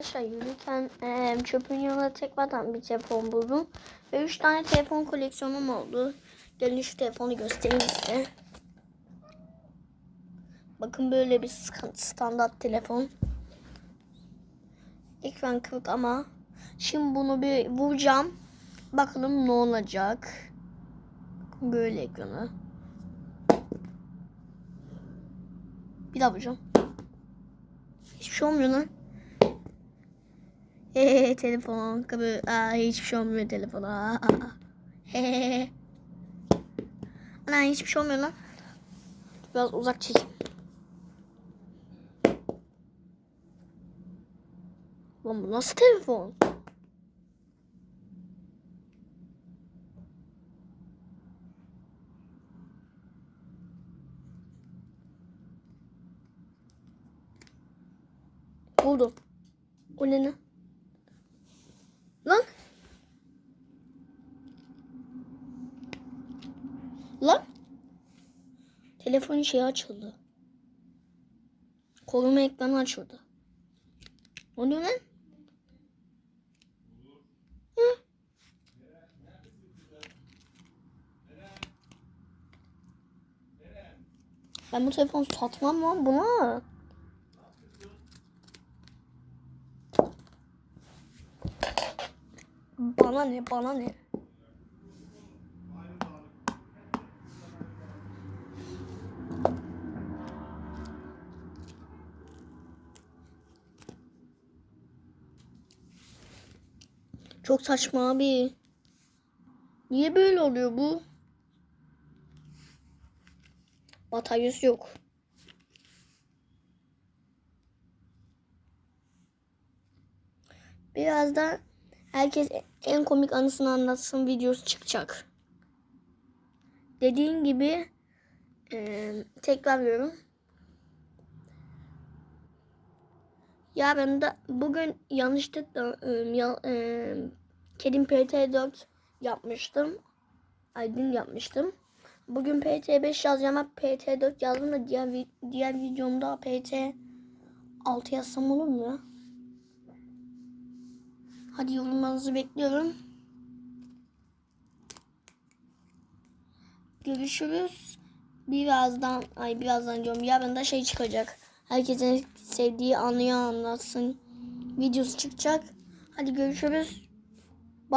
Arkadaşlar yürürken eee, çöpün yanına tek batan bir telefon buldum. Ve 3 tane telefon koleksiyonum oldu. Gelin şu telefonu göstereyim size. Bakın böyle bir standart telefon. Ekran kırık ama şimdi bunu bir vuracağım. Bakalım ne olacak. Böyle ekranı. Bir daha vuracağım. Hiçbir şey olmuyor lan. Hehe telefon kabı. Aa, hiçbir şey olmuyor telefona. Hehehe. Ana hiçbir şey olmuyor lan. Biraz uzak çekeyim. Lan bu nasıl telefon? Buldum. O ne lan? Lan. Lan. Telefonun şeyi açıldı. Koruma ekranı açıldı. O ne lan? Ben bu telefonu satmam lan buna. Bana ne bana ne? Çok saçma abi. Niye böyle oluyor bu? Bataryası yok. Biraz da herkes en komik anısını anlatsın videosu çıkacak. Dediğim gibi eee tekrar diyorum. Ya ben de bugün yanlışlıkla eee, ya, eee, kedim PT4 yapmıştım. Aydın yapmıştım. Bugün PT5 yazacağım ama PT4 yazdım da diğer, diğer videomda PT6 yazsam olur mu ya? Hadi yorumlarınızı bekliyorum. Görüşürüz. Birazdan, ay birazdan diyorum. Yarın da şey çıkacak. Herkesin sevdiği anıyı anlatsın. Videosu çıkacak. Hadi görüşürüz.